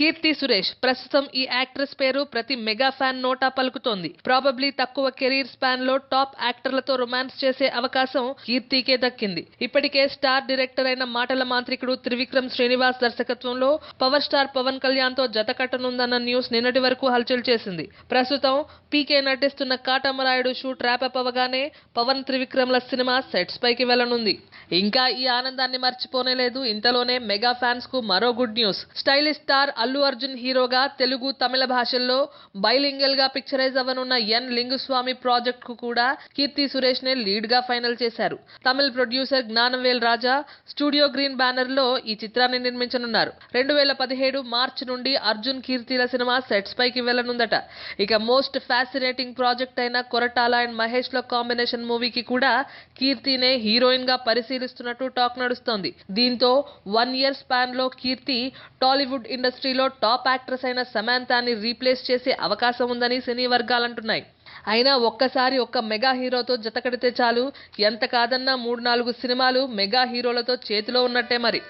కీర్తి సురేష్. ప్రస్తుతం ఈ యాక్ట్రెస్ పేరు ప్రతి మెగా ఫ్యాన్ నోటా పలుకుతోంది. ప్రాబబ్లీ తక్కువ కెరీర్ స్పాన్లో టాప్ యాక్టర్లతో రొమాన్స్ చేసే అవకాశం కీర్తికే దక్కింది. ఇప్పటికే స్టార్ డైరెక్టర్ అయిన మాటల మాంత్రికుడు త్రివిక్రమ్ శ్రీనివాస్ దర్శకత్వంలో పవర్ స్టార్ పవన్ కళ్యాణ్తో జత కట్టనుందన్న న్యూస్ నిన్నటి వరకు హల్చల్ చేసింది. ప్రస్తుతం పీకే నటిస్తున్న కాటమరాయుడు షూట్ ర్యాపప్ అప్ అవగానే పవన్ త్రివిక్రమ్ల సినిమా సెట్స్ పైకి వెళ్ళనుంది ఇంకా ఈ ఆనందాన్ని మర్చిపోనే లేదు ఇంతలోనే మెగా ఫ్యాన్స్కు మరో good news. Stylish star Allu Arjun హీరోగా తెలుగు తమిళ భాషల్లో బైలింగల్గా పిక్చరైజ్ అవ్వనున్న ఎన్ లింగుస్వామి ప్రాజెక్ట్కు కూడా కీర్తి సురేష్ నే లీడ్గా ఫైనల్ చేశారు. Tamil producer Gnanavel Raja studio green బ్యానర్లో ఈ చిత్రాన్ని నిర్మించనున్నారు. రెండు వేల పదిహేడు మార్చి నుండి అర్జున్ కీర్తిల సినిమా సెట్స్ పైకి వెళ్ళనుందట ఇక మోస్ట్ ఫ్యాసినేటింగ్ ప్రాజెక్ట్ అయిన కొరటాల అండ్ మహేష్లో కాంబినేషన్ మూవీకి కూడా కీర్తినే హీరోయిన్గా పరిశీలిస్తున్నట్టు టాక్ నడుస్తోంది. దీంతో వన్ ఇయర్ స్పాన్లో కీర్తి టాలీవుడ్ ఇండస్ట్రీలో టాప్ యాక్ట్రెస్ అయిన సమాంతాని రీప్లేస్ చేసే అవకాశం ఉందని సినీ వర్గాలంటున్నాయి. అయినా ఒక్కసారి ఒక్క మెగా హీరోతో జతకడితే చాలు. ఎంత కాదన్నా మూడు నాలుగు సినిమాలు మెగా హీరోలతో చేతిలో ఉన్నట్టే మరి.